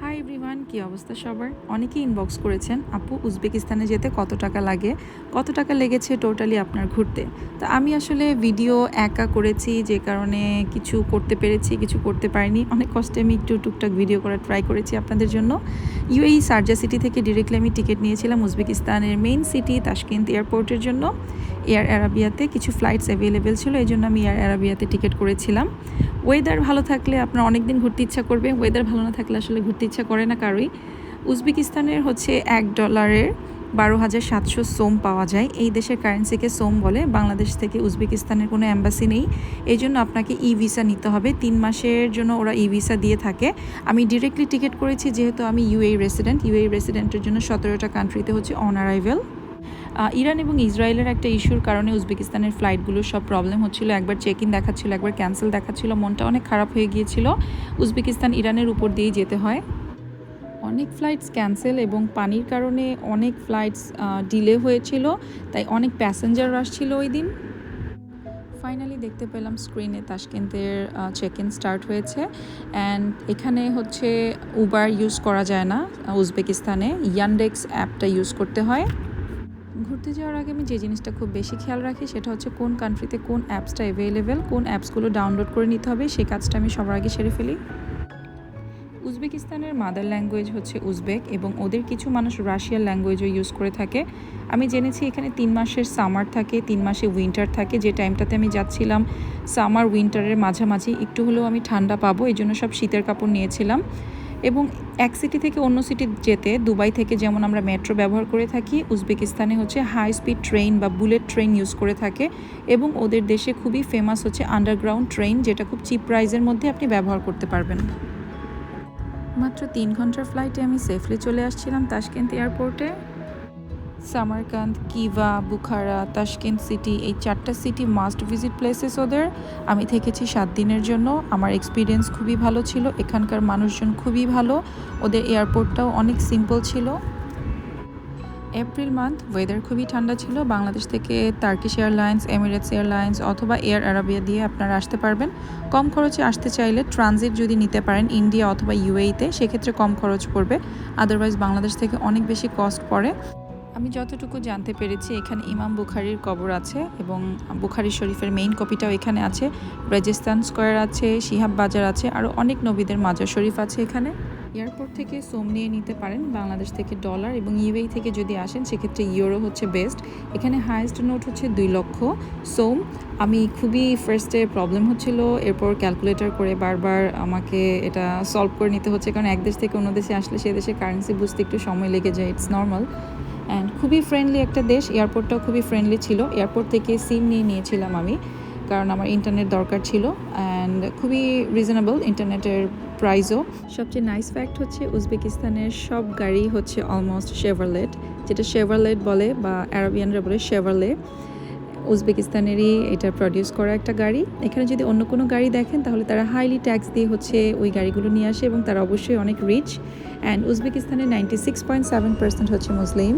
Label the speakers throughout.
Speaker 1: Hi everyone কি অবস্থা সবার? অনেকেই ইনবক্স করেছেন, আপু, উজবেকিস্তানে যেতে কত টাকা লাগে? কত টাকা লেগেছে টোটালি আপনার ঘুরতে? তা আমি আসলে ভিডিও একা করেছি, যে কারণে কিছু করতে পেরেছি, কিছু করতে পারিনি। অনেক কষ্টে আমি একটু টুকটাক ভিডিও করার ট্রাই করেছি আপনাদের জন্য। ইউএই সার্জা সিটি থেকে ডিরেক্টলি আমি টিকিট নিয়েছিলাম উজবেকিস্তানের মেইন সিটি তাশকিন্দ এয়ারপোর্টের জন্য। এয়ার অ্যারাবিয়াতে কিছু ফ্লাইটস অ্যাভেলেবেল ছিল, এই জন্য আমি এয়ার অ্যারাবিয়াতে টিকিট করেছিলাম। ওয়েদার ভালো থাকলে আপনার অনেক দিন ঘুরতে ইচ্ছা করবে ওয়েদার ভালো না থাকলে আসলে ঘুরতে ইচ্ছা করে না কারোই। উজবেকিস্তানের হচ্ছে এক ডলারের বারো হাজার সাতশো সোম পাওয়া যায়। এই দেশের কারেন্সিকে সোম বলে, বাংলাদেশ থেকে উজবেকিস্তানের কোনো অ্যাম্বাসি নেই। এই জন্য আপনাকে ই ভিসা নিতে হবে। তিন মাসের জন্য ওরা ই ভিসা দিয়ে থাকে। আমি ডিরেক্টলি টিকিট করেছি, যেহেতু আমি ইউএই রেসিডেন্ট ইউএই রেসিডেন্টের জন্য সতেরোটা কান্ট্রিতে হচ্ছে অন অ্যারাইভেল ইরান এবং ইসরায়েলের একটা ইস্যুর কারণে উজবেকিস্তানের ফ্লাইটগুলোর সব প্রবলেম হচ্ছিল। একবার চেক ইন দেখাচ্ছিল, একবার ক্যান্সেল দেখাচ্ছিল। মনটা অনেক খারাপ হয়ে গিয়েছিল। উজবেকিস্তান ইরানের উপর দিয়েই যেতে হয়। অনেক ফ্লাইটস ক্যান্সেল এবং পানির কারণে অনেক ফ্লাইটস ডিলে হয়েছিল। তাই অনেক প্যাসেঞ্জার আসছিল ওই দিন। ফাইনালি দেখতে পেলাম স্ক্রিনে তাশকেন্তের চেক ইন স্টার্ট হয়েছে। অ্যান্ড এখানে হচ্ছে উবার ইউজ করা যায় না উজবেকিস্তানে। ইয়ানডেক্স অ্যাপটা ইউজ করতে হয়। ঘুরতে যাওয়ার আগে আমি যে জিনিসটা খুব বেশি খেয়াল রাখি সেটা হচ্ছে কোন কান্ট্রিতে কোন অ্যাপসটা অ্যাভেলেবেল কোন অ্যাপসগুলো ডাউনলোড করে নিতে হবে, সেই কাজটা আমি সবার আগে সেরে ফেলি। উজবেকিস্তানের মাদার ল্যাঙ্গুয়েজ হচ্ছে উজবেক এবং ওদের কিছু মানুষ রাশিয়ান ল্যাঙ্গুয়েজও ইউজ করে থাকে। আমি জেনেছি এখানে তিন মাসের সামার থাকে, তিন মাসে উইন্টার থাকে, যে টাইমটাতে আমি যাচ্ছিলাম সামার উইন্টারের মাঝামাঝি, একটু হলেও আমি ঠান্ডা পাবো, এই জন্য সব শীতের কাপড় নিয়েছিলাম। এবং এক সিটি থেকে অন্য সিটি যেতে দুবাই থেকে যেমন আমরা মেট্রো ব্যবহার করে থাকি, উজবেকিস্তানে হচ্ছে হাই স্পিড ট্রেন বা বুলেট ট্রেন ইউজ করে থাকে এবং ওদের দেশে খুবই ফেমাস হচ্ছে আন্ডারগ্রাউন্ড ট্রেন যেটা খুব চিপ প্রাইজের মধ্যে আপনি ব্যবহার করতে পারবেন। মাত্র তিন ঘণ্টার ফ্লাইটে আমি সেফলি চলে আসছিলাম তাশকেন্ত এয়ারপোর্টে Samarkand Khiva Bukhara Tashkent city এই চারটা সিটি মাস্ট ভিজিট প্লেসেস ওদের। আমি থেকেছি সাত দিনের জন্য। আমার এক্সপিরিয়েন্স খুবই ভালো ছিল। এখানকার মানুষজন খুবই ভালো। ওদের এয়ারপোর্টটাও অনেক সিম্পল ছিল। এপ্রিল মান্থ ওয়েদার খুবই ঠান্ডা ছিল। বাংলাদেশ থেকে তার্কিশ এয়ারলাইন্স এমিরেটস এয়ারলাইন্স অথবা এয়ার আরাবিয়া দিয়ে আপনারা আসতে পারবেন। কম খরচে আসতে চাইলে ট্রানজিট যদি নিতে পারেন ইন্ডিয়া অথবা ইউএইতে সেক্ষেত্রে কম খরচ পড়বে। আদারওয়াইজ বাংলাদেশ থেকে অনেক বেশি কস্ট পড়ে। আমি যতটুকু জানতে পেরেছি, এখানে ইমাম বুখারির কবর আছে এবং বুখারি শরীফের মেইন কপিটাও এখানে আছে। রেজিস্তান স্কোয়ার আছে, শিহাব বাজার আছে, আরও অনেক নবীদের মাজার শরীফ আছে এখানে। এয়ারপোর্ট থেকে সোম নিয়ে নিতে পারেন, বাংলাদেশ থেকে ডলার এবং ইউএই থেকে যদি আসেন, সেক্ষেত্রে ইউরো হচ্ছে বেস্ট এখানে হায়েস্ট নোট হচ্ছে দুই লক্ষ। সোম, আমি খুবই ফার্স্টে প্রবলেম হচ্ছিল, এরপর ক্যালকুলেটর করে বারবার আমাকে এটা সলভ করে নিতে হচ্ছে, কারণ এক দেশ থেকে অন্য দেশে আসলে সে দেশে কারেন্সি বুঝতে একটু সময় লেগে যায় ইটস নর্মাল খুবই ফ্রেন্ডলি একটা দেশ এয়ারপোর্টটাও খুবই ফ্রেন্ডলি ছিল। এয়ারপোর্ট থেকে সিম নিয়ে নিয়েছিলাম আমি, কারণ আমার ইন্টারনেট দরকার ছিল অ্যান্ড খুবই রিজনেবল ইন্টারনেটের প্রাইসও সবচেয়ে নাইস ফ্যাক্ট হচ্ছে উজবেকিস্তানের সব গাড়ি হচ্ছে অলমোস্ট শেভারলেট যেটা শেভারলেট বলে বা অ্যারাবিয়ানরা বলে শেভারলে উজবেকিস্তানেরই এটা প্রডিউস করা একটা গাড়ি। এখানে যদি অন্য কোনো গাড়ি দেখেন, তাহলে তারা হাইলি ট্যাক্স দিয়ে হচ্ছে ওই গাড়িগুলো নিয়ে আসে এবং তারা অবশ্যই অনেক rich and উজবেকিস্তানের ninety six point seven percent হচ্ছে মুসলিম।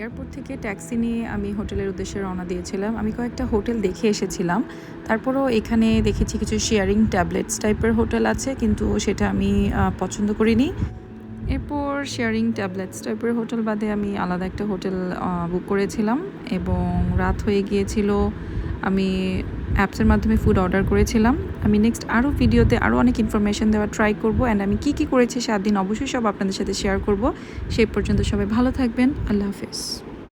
Speaker 1: এয়ারপোর্ট থেকে ট্যাক্সি নিয়ে আমি হোটেলের উদ্দেশ্যে রওনা দিয়েছিলাম। আমি কয়েকটা হোটেল দেখে এসেছিলাম। তারপরও এখানে দেখেছি কিছু শেয়ারিং ট্যাবলেটস টাইপের হোটেল আছে, কিন্তু সেটা আমি পছন্দ করিনি। এরপর শেয়ারিং ট্যাবলেটস টাইপের হোটেল বাদে আমি আলাদা একটা হোটেল বুক করেছিলাম এবং রাত হয়ে গিয়েছিল। আমি অ্যাপসের মাধ্যমে ফুড অর্ডার করেছিলাম। আমি নেক্সট আরও ভিডিওতে আরও অনেক ইনফরমেশন দেওয়ার ট্রাই করব অ্যান্ড আমি কী কী করেছি সাত দিন অবশ্যই সব আপনাদের সাথে শেয়ার করব। সেই পর্যন্ত সবাই ভালো থাকবেন। আল্লাহ হাফেজ।